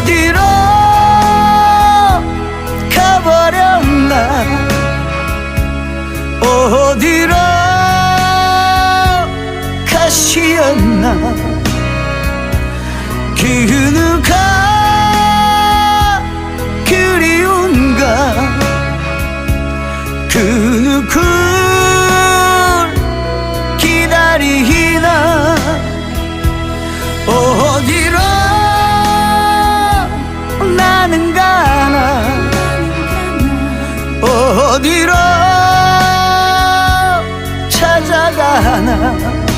어디로 가버렸나? 어디로 가시었나? 기운 어디로 찾아가나?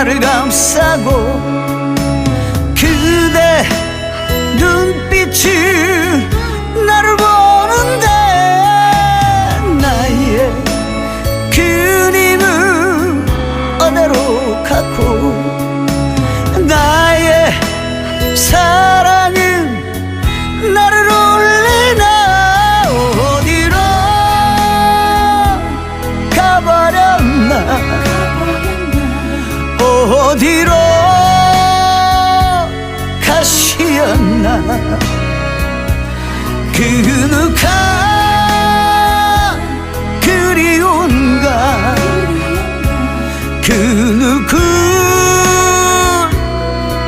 나를 감싸고 그대 눈빛을 그 누가 그리운가 그 누구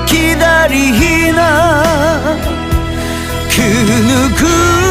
기다리나 그 누구